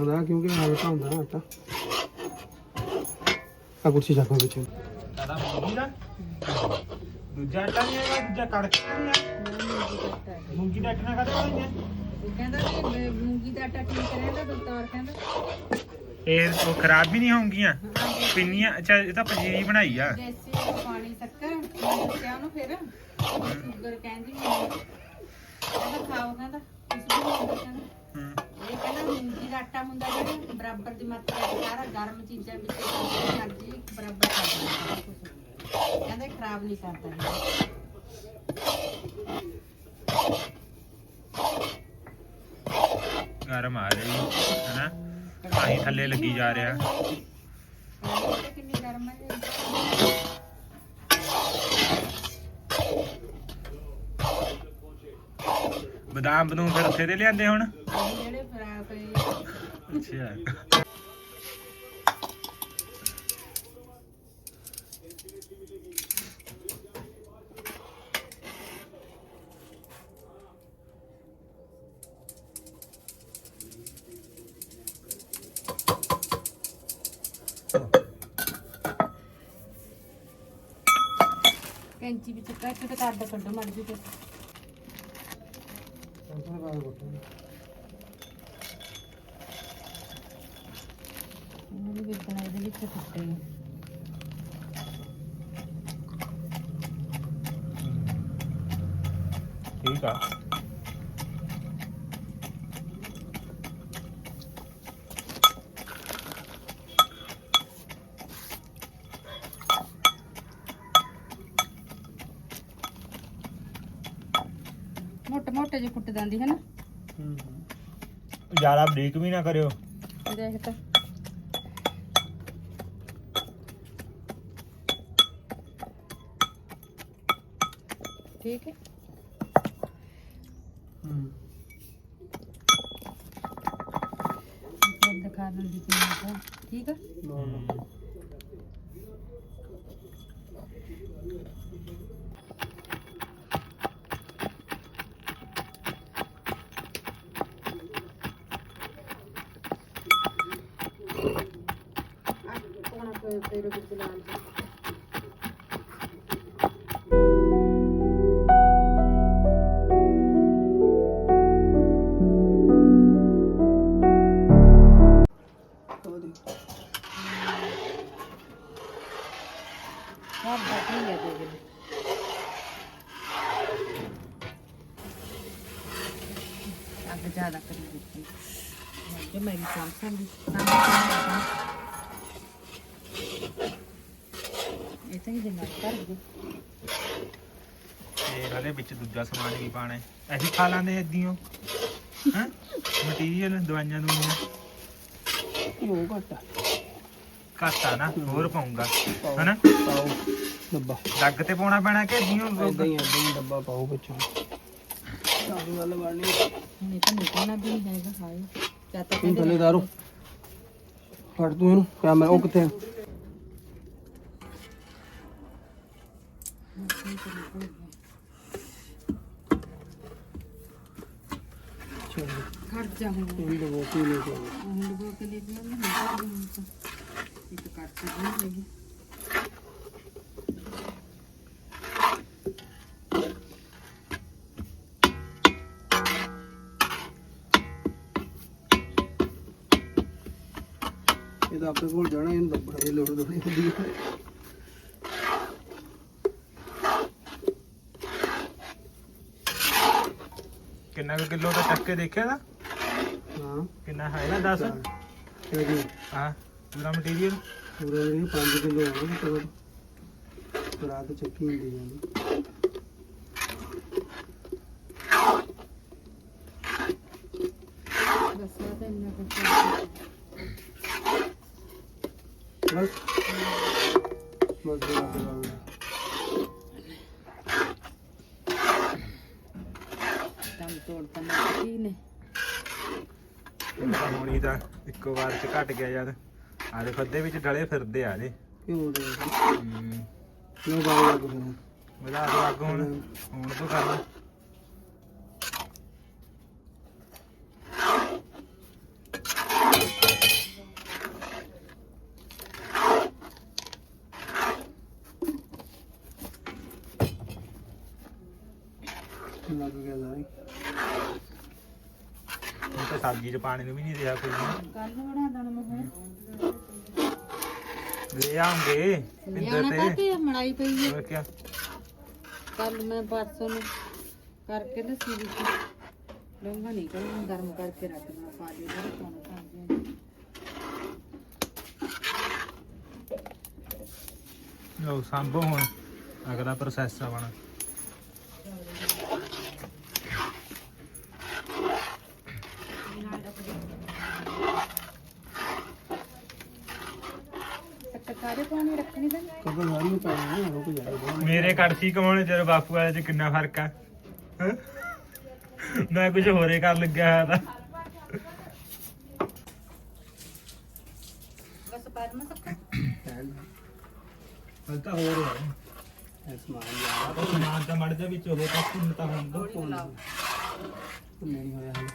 ਹੁੰਦਾ ਕਿਉਂਕਿ ਹਲਕਾ ਹੁੰਦਾ ਨਾ ਆਟਾ ਆ ਕੁਰਸੀ ਚੱਕੋ ਵਿੱਚ। ਸਾਡਾ ਮੂੰਗੀ ਦਾ? ਦੂਜਾ ਆਟਾ ਨਹੀਂ ਹੈਗਾ ਦੂਜਾ ਕੜਕ ਨਹੀਂ ਹੈ ਮੂੰਗੀ ਦਾ ਆਟਾ ਕਦੇ ਨਹੀਂ ਕਹਿੰਦਾ ਵੀ ਮੂੰਗੀ ਦਾ ਆਟਾ ਠੀਕ ਰਹਿੰਦਾ ਦਲਤਾਰ ਕਹਿੰਦਾ। ਇਹ ਉਹ ਖਰਾਬ ਵੀ ਨਹੀਂ ਹੋਣਗੀਆਂ ਪਿੰਨੀਆਂ ਅੱਛਾ ਇਹ ਤਾਂ ਪੰਜੀਰੀ ਬਣਾਈ ਆ। ਦੇਸੀ ਪਾਣੀ ਸ਼ੱਕਰ ਮੈਂ ਦੱਸਿਆ ਉਹਨੂੰ ਫਿਰ। ਸ਼ੂਗਰ ਕਹਿੰਦੀ ਮੈਨੂੰ ਕਹਿੰਦਾ ਖਾਓ ਕਹਿੰਦਾ ਇਸ ਨੂੰ ਹੁੰਦਾ ਕਹਿੰਦਾ ਹੂੰ ਇਹ ਕਹਿੰਦਾ ਮੂੰਗੀ ਦਾ ਆਟਾ ਹੁੰਦਾ ਜਿਹੜਾ ਬਰਾਬਰ ਦੀ ਮਾਤਰਾ ਚ ਸਾਰਾ ਗਰਮ ਚੀਜ਼ਾਂ ਵਿੱਚ ਸਬਜ਼ੀ ਬਰਾਬਰ ਕਰ ਦਿੰਦਾ। ਕਹਿੰਦਾ ਖਰਾਬ ਨਹੀਂ ਕਰਦਾ। ਗਰਮ ਆ ਰਹੀ ਹੈਨਾ? ਪਾਣੀ ਥੱਲੇ ਲੱਗੀ ਜਾ ਰਿਹਾ। ਕਿੰਨੀ ਗਰਮ ਹੈ। ਬਦਾਮ ਬਦੂਮ ਫਿਰ ਉੱਥੇ ਦੇ ਲਿਆਂਦੇ ਹੁਣ ਇਹ ਜਿਹੜੇ ਫਰਾ ਪਏ ਅੱਛਾ ਕੈਂਚੀ ਵਿੱਚ ਕੱਟ ਤੇ ਕੱਢ ਕੱਢੋ ਮੜ ਉਹਨੂੰ ਵੀ ਬਣਾ ਇਹਦੇ ਵਿੱਚ ਕੱਟੇ ਠੀਕ ਆ। ਮੋਟੇ ਮੋਟੇ ਜਿਹੇ ਕੁੱਟ ਜਾਂਦੀ ਹੈ। ਨਾ ਜ਼ਿਆਦਾ ਬਰੀਕ ਵੀ ਨਾ ਕਰਿਓ। ਦੇਖ ਤਾਂ। ਠੀਕ ਹੈ। ਫਿਰ ਦਿਖਾ ਦਿੰਦੀ ਹੈ। ਠੀਕ ਹੈ ਸਾਂਸਾਂ ਦੀ ਸਾਂਸਾਂ ਇਹ ਤਾਂ ਕਰ ਤੇ ਹਲੇ ਵਿੱਚ ਦੂਜਾ ਸਮਾਨ ਵੀ ਪਾਣਾ ਹੈ। ਅਸੀਂ ਖਾ ਲਾਂਦੇ ਇਦੀਓ ਹਾਂ ਮਟੀਰੀਅਲ ਦਵਾਈਆਂ ਦੂਈਆਂ ਉਹ ਘਟਾ ਘੱਟ ਨਾ ਹੋਰ ਪਾਉਂਗਾ। ਹਨਾ? ਪਾਓ। ਡੱਬਾ। ਲੱਗ ਤੇ ਪਾਉਣਾ ਪੈਣਾ ਕਿ ਇਦੀਓ ਇਦਾਂ ਹੀ ਇਦਾਂ ਹੀ ਡੱਬਾ ਪਾਓ ਵਿੱਚ। ਸਾਰੀ ਗੱਲ ਬਣਨੀ ਨਹੀਂ ਤਾਂ ਨਿਕਲਣਾ ਵੀ ਨਹੀਂ ਹੈਗਾ ਹਾਏ ਜਾਂ ਤਾਂ ਤੂੰ ਥੱਲੇ ਦਾਰੂ ਫੜ ਤੂੰ ਇਹਨੂੰ ਕੈਮਰਾ ਉਹ ਕਿੱਥੇ ਖੜ ਜਾ ਹੁਣ ਇਹ ਲਵੋ ਕੀ ਲੈ ਆਉਣਾ। ਹੁਣ ਲੋਗੋ ਕੇ ਨਹੀਂ ਹੁੰਦਾ ਹੁਣ ਤਾਂ ਕੱਟ ਨਹੀਂ ਹੈਗੀ ਆਪਣੇ ਕੋਲ ਜਾਣਾ ਇਹਨੂੰ ਦੱਬੜਾ ਇਹ ਲੋੜ ਦੋਣੀ ਹੁੰਦੀ ਹੈ ਕਿੰਨਾ ਕੁ ਕਿਲੋ ਦਾ ਚੱਕ ਕੇ ਦੇਖਿਆ ਨਾ ਹਾਂ। ਕਿੰਨਾ ਹੈਗਾ 10 ਇਹ ਜੀ ਹਾਂ ਪੂਰਾ ਮਟੀਰੀਅਲ ਪੂਰਾ ਨਹੀਂ 5 ਕਿਲੋ ਆਉਣਾ ਤੇ ਰਾਤ ਚੱਕੀ ਹੁੰਦੀ ਜਾਂਦੀ ਬਸ ਉਹ ਤਾਂ ਇੰਨਾ ਕੁਝ ਬਸ ਬੜਾ ਬੜਾ ਦਮ ਤੋੜ ਤਾਂ ਕੀ ਨੇ ਹੋਣੀ ਤਾਂ ਇੱਕੋ ਵਾਰ ਚ ਘਟ ਗਿਆ ਯਾਰ। ਆ ਦੇ ਖੱਦੇ ਵਿੱਚ ਡਲੇ ਫਿਰਦੇ ਆ ਦੇ ਕਿਉਂ ਦੇ ਕਿਉਂ ਬਾਹਰ ਲੱਗ ਰਿਹਾ ਵਧਾ ਦੋ ਅੱਗ ਹੁਣ। ਹੁਣ ਤੋਂ ਕਰਨਾ ਪੱਕ ਗਿਆ ਸਾਰੀ ਹੁਣ ਤਾਂ ਸਬਜ਼ੀ 'ਚ ਪਾਣੀ ਨੂੰ ਵੀ ਨਹੀਂ ਰਿਹਾ ਕੋਈ ਕੱਲ ਨੂੰ ਬਣਾ ਦੇਣਾ ਮੈਂ ਲੈ ਆਉਂਗੇ ਪਿੰਦਰ ਤਾਂ। ਤੇ ਕਿ ਮੜਾਈ ਪਈ ਹੈ ਹੋਰ ਕੱਲ ਮੈਂ ਪਰਸੋਂ ਨੂੰ ਕਰਕੇ ਲੱਸੀ ਵਿੱਚ ਡੰਗਾ ਨਹੀਂ ਕਰਨਾ ਗਰਮ ਕਰਕੇ ਰੱਖਣਾ ਪਾ ਦੇ ਜਿਹੜੇ ਤੁਹਾਨੂੰ ਖਾਂਦੇ ਲੋ ਸੰਭੋ ਹੁਣ ਅਗਲਾ ਪ੍ਰੋਸੈਸ ਆਵਣਾ ਟਕਾਰੇ ਪਾਣੀ ਰੱਖਣੀ ਤਾਂ ਕਦੋਂ ਸਾਰੀ ਪੈਣਾ ਨਾ ਰੁਕ ਜਾਏਗਾ ਮੇਰੇ ਕੜਛੀ ਕਮਾਉਣੇ ਤੇਰੇ ਬਾਪੂ ਵਾਲੇ 'ਚ ਕਿੰਨਾ ਫ਼ਰਕ ਆ? ਹੈਂ? ਮੈਂ ਕੁਝ ਹੋਰੇ ਕਰ ਲੱਗਿਆ ਹੋਇਆ ਤਾਂ। ਬਸ ਬਾਅਦ ਮੈਂ ਸਭ ਹਲ ਤਾਂ ਹੋਰ ਹੈ। ਸਮਾਨ ਯਾਰ ਸਮਾਨ ਤਾਂ ਮੜ ਜਾ ਵਿੱਚ ਉਹ ਤਾਂ ਭੁੰਨ ਤਾਂ ਹੁੰਦਾ। ਨਹੀਂ ਹੋਇਆ ਹਲੇ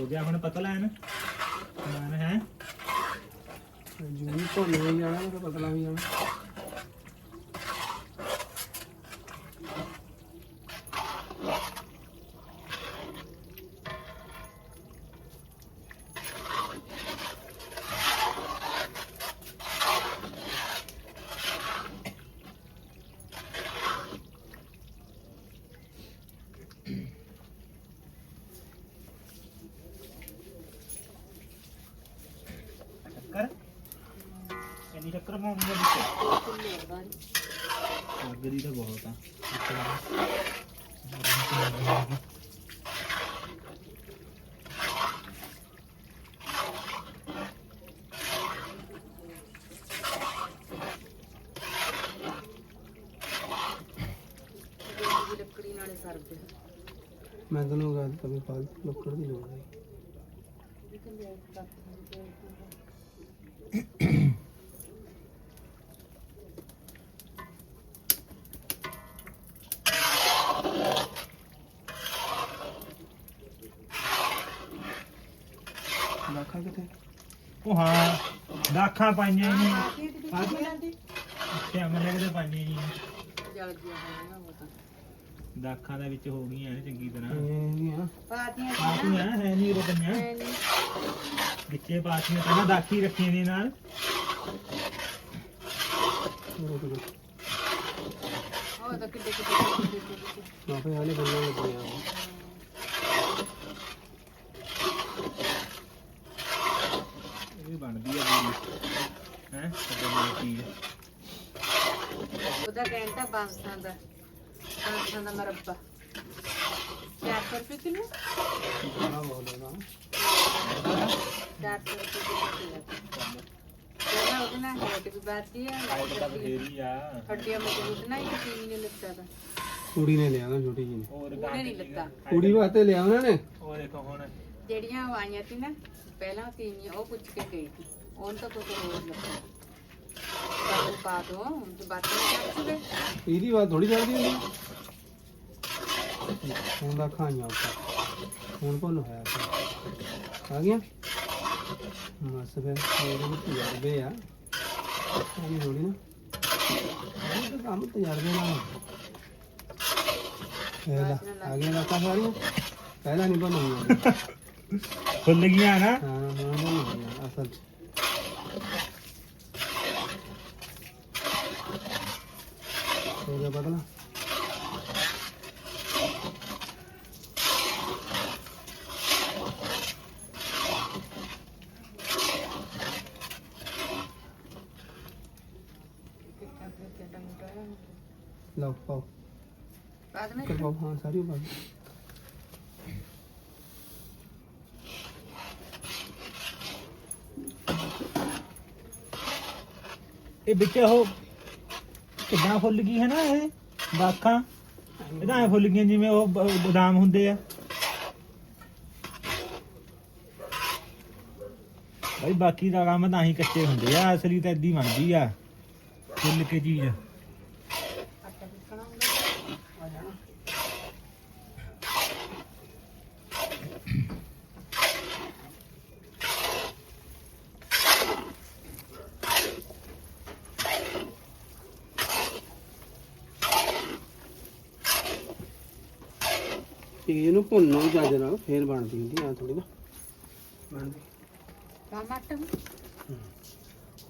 ਹੋ ਗਿਆ, ਹੁਣ ਪਤਾ ਲੈਣ। ਸਮਾਨ ਹੈ। ਜੂਨੀ ਭੁੱਲ ਵੀ ਜਾਣਾ ਤੇ ਪਤਲਾ ਵੀ ਜਾਣਾ। ਚੱਕਰ ਪਾਉਣੀ ਹੈ ਵਿੱਚ ਅੱਗ ਦੀ ਤਾਂ ਬਹੁਤ ਆ। ਲੱਕੜੀ ਨਾਲੇ ਸਰਦੇ ਮੈਂ ਤੈਨੂੰ ਗੱਲ ਕਦੇ ਫਾਲ ਲੱਕੜ ਦੀ ਲੋੜ ਨਹੀਂ ਲੱਖਾਂ ਕਿਤੇ ਉਹ ਹਾਂ ਦਾਖਾਂ ਪਾਈਆਂ ਨਹੀਂ ਤੇ ਅਮਲੇ ਦੇ ਪਾਈਆਂ ਨਹੀਂ ਜਲ ਗਿਆ ਹੋਣਾ ਉਹ ਤਾਂ ਦਾਖਾਂ ਦੇ ਵਿੱਚ ਹੋ ਗਈਆਂ ਨੇ ਚੰਗੀ ਤਰ੍ਹਾਂ। ਪਾਤੀਆਂ ਪਾਤੀਆਂ ਹੈ ਨਹੀਂ ਨਹੀਂ। ਵਿੱਚੇ ਪਾਤੀਆਂ ਪਹਿਲਾਂ ਦਾਖੀ ਰੱਖੀਆਂ ਦੇ ਨਾਲ। ਉਹ ਤਾਂ ਕਿੱਡੇ ਕਿੱਡੇ ਕਿੱਡੇ ਕਿੱਡੇ ਮਾਪੇ ਹਾਲੇ ਬੰਨਾਂ ਲੱਗੇ ਆ ਇਹ ਵੀ ਬਣਦੀ ਆ ਪੂਰੀ ਹੈ ਕਦੋਂ ਚੀਜ਼ ਉਹਦਾ ਕਹਿੰਦਾ ਬਾਂਸਾਂ ਦਾ ਬਾਂਸਾਂ ਦਾ ਮਰੱਬਾ। 400 ਰੁਪਏ ਕਿਲੋ? ਬੜਾ ਬੋਲੇਗਾ 400 ਰੁਪਏ ਕਿਲੋ ਜਿਹੜਾ ਉਹਦੇ ਨਾਲ ਹੈਟ ਵੀ ਬਾਤੀ ਹੈ ਹਾਈਟ ਤਾਂ ਬਥੇਰੀ ਆ। ਹੱਡੀਆਂ ਮਜ਼ਬੂਤ ਨਾ ਇੱਕ ਟੀਵੀ ਨੇ ਲਿੱਤਾ ਤਾਂ ਕੁੜੀ ਨੇ ਲਿਆ ਨਾ ਛੋਟੀ ਜੀ ਨੇ। ਹੋਰ ਉਹਨੇ ਨਹੀਂ ਲਿੱਤਾ। ਕੁੜੀ ਵਾਸਤੇ ਲਿਆ ਉਹਨਾਂ? ਨੇ ਉਹ ਦੇਖੋ ਹੁਣ। ਜਿਹੜੀਆਂ ਉਹ ਆਈਆਂ ਸੀ ਨਾ ਪਹਿਲਾਂ ਤੀਵੀਆਂ ਉਹ ਪੁੱਛ ਕੇ ਗਈ ਸੀ। ਉਹਨ ਤਾਂ ਕੁਝ ਹੋਰ ਲੱਗਾ ਬਾਬੂ ਪਾ ਦੋ ਤੇ ਬਾਤ ਨਹੀਂ ਕਰ ਚੁਗੇ ਇਹਦੀ ਬਾਤ ਥੋੜੀ ਚੱਲਦੀ ਹੁੰਦੀ ਹੁਣ ਦਾ ਖਾਈਆਂ ਉੱਪਰ ਹੁਣ ਭੁੱਲ ਹੋਇਆ ਸੀ। ਆ ਗਿਆ ਮਸ ਫਿਰ ਇਹਦੇ ਵਿੱਚ ਤਜਰਬੇ ਆ। ਇਹ ਥੋੜੀ ਨਾ। ਇਹ ਤਾਂ ਕੰਮ ਤਜਰਬੇ ਨਾਲ ਆ। ਗਿਆ ਲੱਤਾਂ ਸਾਰੀਆਂ। ਪਹਿਲਾਂ ਨਹੀਂ ਗਈਆਂ ਨਾ? ਹਾਂ ਹਾਂ ਅਸਲ ਚ। ਹੋ ਗਿਆ ਬਦਲਾ ਲਓ ਪਾਓ ਬਾਅਦ ਵਿੱਚ ਕਰ ਪਾਓ ਹਾਂ ਸਾਰੀ ਪਾਓ ਇਹ ਵਿੱਚ ਉਹ ਕਿੱਦਾਂ ਫੁੱਲ ਗਈ ਹੈ ਨਾ ਇਹ? ਬਾਖਾਂ? ਇਹਦਾ ਐ ਫੁੱਲ ਗਈਆਂ ਜਿਵੇਂ ਉਹ ਬ- ਬਦਾਮ ਹੁੰਦੇ ਆ। ਭਾਈ ਬਾਕੀ ਦਾ ਕੰਮ ਤਾਂ ਹੀ ਕੱਚੇ ਹੁੰਦੇ ਆ, ਅਸਲੀ ਤਾਂ ਏਦੀ ਬਣਦੀ ਆ। ਫੁੱਲ ਕੇ ਚੀਜ਼। ਚੀਜ਼ ਨੂੰ ਭੁੰਨੋ ਚੱਜ ਨਾਲ ਫੇਰ ਬਣਦੀ ਹੁੰਦੀ ਆ ਥੋੜੀ ਨਾ। ਬਣਦੀ। ਟਮਾਟਰ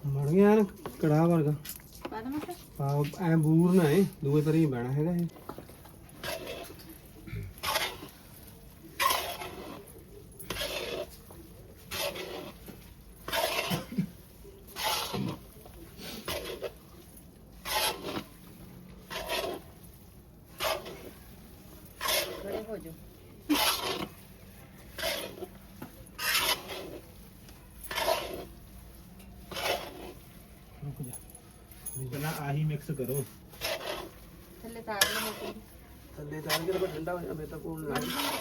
ਬਣ ਗਿਆ ਨਾ ਕੜਾਹ ਵਰਗਾ। ਪਾ ਟਮਾਟਰ ਐ ਬੂਰ ਨਾ ਏ ਦੂਏ ਤਰੀ ਬਣਾ ਹੈਗਾ ਇਹ। ਹੋ ਜੋ। ਰੁਕ ਜਾ ਪਹਿਲਾਂ ਆਹੀ ਮਿਕਸ ਕਰੋ। ਥੱਲੇ ਤਾਰ ਲਓ ਮੋਟੀ ਥੱਲੇ ਤਾਂ ਕਿ ਠੰਡਾ ਹੋ ਜਾਵੇ ਤਾਂ ਕੋਲ ਨਾ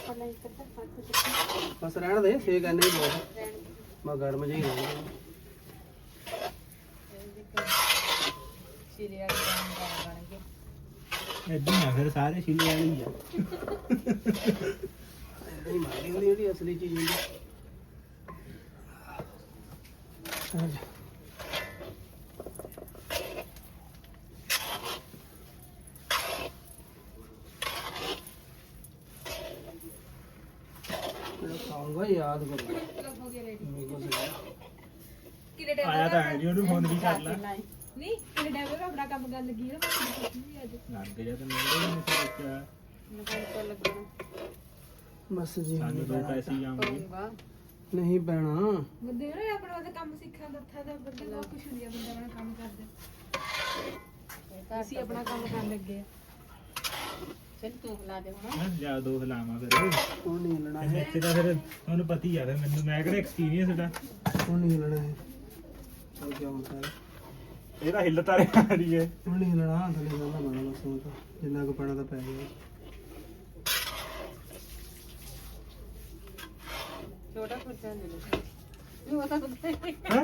ਪਹਿਲਾਂ ਇੱਕ ਅੱਧਾ ਪੰਜ ਬਸ ਰਹਿਣ ਦੇ ਸੇਕ ਐਨੇ ਹੀ ਬਹੁਤ। ਮੈਂ ਗਰਮ ਜਿਹਾ ਹੀ ਰਹਿਣਾ। ਸਿਰੇ ਵਾਲੀ ਹੀ ਆ ਫਿਰ ਸਾਰੇ ਛਿੱਲੇ ਵਾਲੇ ਆ। ਏਦਾਂ ਹੀ ਮਾਰਦੀ ਹੁੰਦੀ ਜਿਹੜੀ ਅਸਲੀ ਚੀਜ਼ ਹੁੰਦੀ ਆ। ਜਾ। ਮੈਂ ਖਾਊਂਗਾ ਯਾਦ ਕਰੂੰਗਾ ਲੱਗੋਗੇ ਰੈਡੀ ਮੇਰੇ। ਕਿਲੇ ਆਇਆ ਤਾਂ ਹੈ ਜੀ ਉਹਨੂੰ ਫੋਨ ਵੀ ਕਰ ਲਾ। ਨਹੀਂ ਕਿਲੇ ਡੈਵਰ ਆਪਣਾ ਕੰਮ ਕਰਨ ਲੱਗੀ ਨਾ ਮੈਂ ਅੱਜ। ਲੱਗ ਜਾ ਤਾਂ ਮੇਰੇ ਨਹੀਂ ਸੋਚਿਆ ਮੈਂ ਕੋਲ ਲੱਗਣਾ ਬਸ ਜੀ। ਸਾਨੂੰ ਦੋ ਪੈਸੇ ਹੀ ਆਉਂਗੇ ਨਹੀਂ ਪੈਣਾ ਬੰਦੇ ਨੇ ਆਪਣਾ ਵਾਸਤੇ ਕੰਮ ਸਿੱਖਣ ਦਾ ਥਾ ਦਾ ਬੰਦੇ ਬਹੁਤ ਕੁਝ ਹੁੰਦੀ ਆ ਬੰਦਾ ਆਪਣਾ ਕੰਮ ਕਰਦੇ। ਅਸੀਂ ਆਪਣਾ ਕੰਮ ਕਰਨ ਲੱਗੇ ਆ। ਚਲ ਤੂੰ ਬੁਲਾ ਦੇ ਹੁਣ। ਜਾ ਦੋ ਹਲਾਵਾ ਫਿਰ। ਉਹ ਨਹੀਂ ਹਿਲਣਾ ਹੈ ਇੱਥੇ ਤਾਂ ਫਿਰ ਤੁਹਾਨੂੰ ਪਤਾ ਹੀ ਆ ਫਿਰ ਮੈਨੂੰ। ਮੈਂ ਕਿਹੜਾ ਐਕਸਪੀਰੀਅੰਸ ਦਾ ਉਹ ਨਹੀਂ ਹਿਲਣਾ ਹੈ ਉਹ ਕੀ ਹੁੰਦਾ ਹੈ ਇਹਦਾ ਹਿੱਲ ਤਾਂ ਰਿਹਾ ਨਹੀਂ ਹੈ। ਉਹ ਨਹੀਂ ਹਿਲਣਾ ਥੱਲੇ ਜਾਂਦਾ ਬਣਾ ਬਸ ਤਾਂ ਜਿੰਨਾ ਕੁ ਪੈਣਾ ਤਾਂ ਪੈ ਗਿਆ। ਛੋਟਾ ਖੁਰਚਾ ਲੈ ਲਓ ਉਹ ਤਾਂ ਬੰਦੇ ਹਾਂ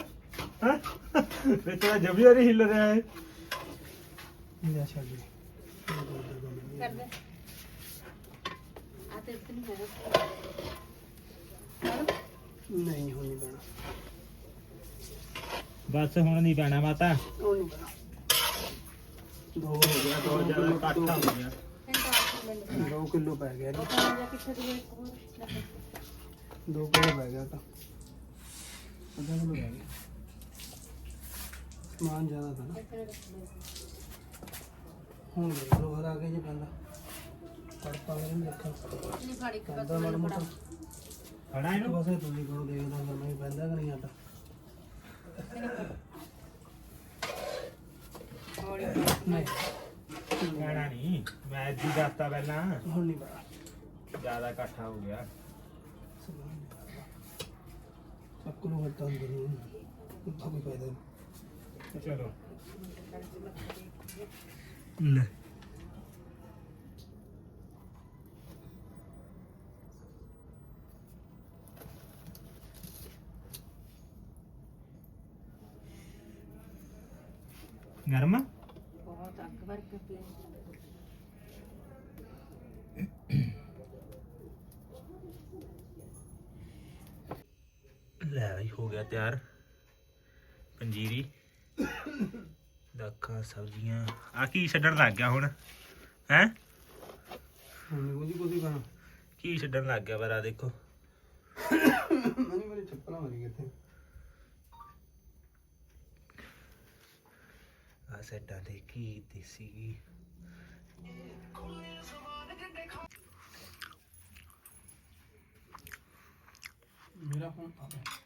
ਹਾਂ? ਤਾਂ ਜਬੀ ਵਾਰੀ ਹਿੱਲ ਰਿਹਾ ਹੈ ਇਹ ਛੱਡ ਦੇ। ਕਰ ਦੇ ਆ ਤੇ ਇਤਨੀ ਹੈ ਨਹੀਂ ਹੁਣ ਨਹੀਂ ਪੈਣਾ ਬਸ ਹੁਣ ਨਹੀਂ ਪੈਣਾ ਮਾਤਾ। ਉਹ ਨਹੀਂ। ਪੈਣਾ ਦੋ ਹੋ ਗਿਆ ਦੋ ਬਹੁਤ ਜ਼ਿਆਦਾ ਇਕੱਠਾ ਹੋ ਗਿਆ। ਦੋ ਕਿਲੋ ਪੈ ਗਿਆ ਜੀ। ਉਹ ਤਾਂ ਜਾ ਕਿੱਥੇ ਦੀ ਇੱਕ ਹੋਰ ਲੈ। ਦੋ ਕਿਲੋ ਪੈ ਗਿਆ ਤਾਂ। ਅੱਧਾ ਕਿਲੋ ਪੈ ਗਿਆ। ਸਮਾਨ ਜ਼ਿਆਦਾ ਤਾਂ ਨਾ। ਹੁਣ ਦੇਖ ਲਓ ਹੋਰ ਆ ਕੇ ਜੇ ਪੈਂਦਾ ਨਹੀਂ ਦੇਖਾਂ ਫੜ ਇਹਨੂੰ? ਬਸ ਤੁਸੀਂ ਕੋਲ ਦੇਖਦਾ ਫਿਰ ਨਹੀਂ ਪੈਂਦਾ ਕਿ ਨਹੀਂ ਆਟਾ ਨਹੀਂ। ਪੈਣਾ ਨਹੀਂ ਮੈਂ ਜੀ ਦੱਸਤਾ ਪਹਿਲਾਂ। ਹੁਣ ਨਹੀਂ ਪੈਣਾ ਜ਼ਿਆਦਾ ਇਕੱਠਾ ਹੋ ਗਿਆ। ਚੱਕ ਨੂੰ ਹਟਾ ਅੰਦਰ ਨੂੰ। ਉੱਥੋਂ ਕੋਈ ਫਾਇਦਾ ਨਹੀਂ ਚਲੋ। ਗਰਮ ਆ? ਬਹੁਤ ਅੱਗ ਭਰ ਕੇ ਪੀ ਲੈ ਬਈ ਹੋ ਗਿਆ ਤਿਆਰ। ਪੰਜੀਰੀ ਦਾਖਾਂ ਸਬਜ਼ੀਆਂ। ਆ ਕੀ ਛੱਡਣ ਲੱਗ ਗਿਆ ਹੁਣ? ਹੈ? ਹੁਣ ਨਹੀਂ ਕੁਝ ਕੁਝ ਕਰਨਾ ਕੀ ਛੱਡਣ ਲੱਗ ਗਿਆ ਬਰਾ ਦੇਖੋ। ਨਹੀਂ ਮੇਰੀ ਚੱਪਲਾਂ ਹੋ ਗਈ ਕਿੱਥੇ ਆ ਸੈੱਡਾਂ ਦੇ ਕੀ ਦੇਸੀ ਮੇਰਾ ਫੋਨ ਆ ਗਿਆ।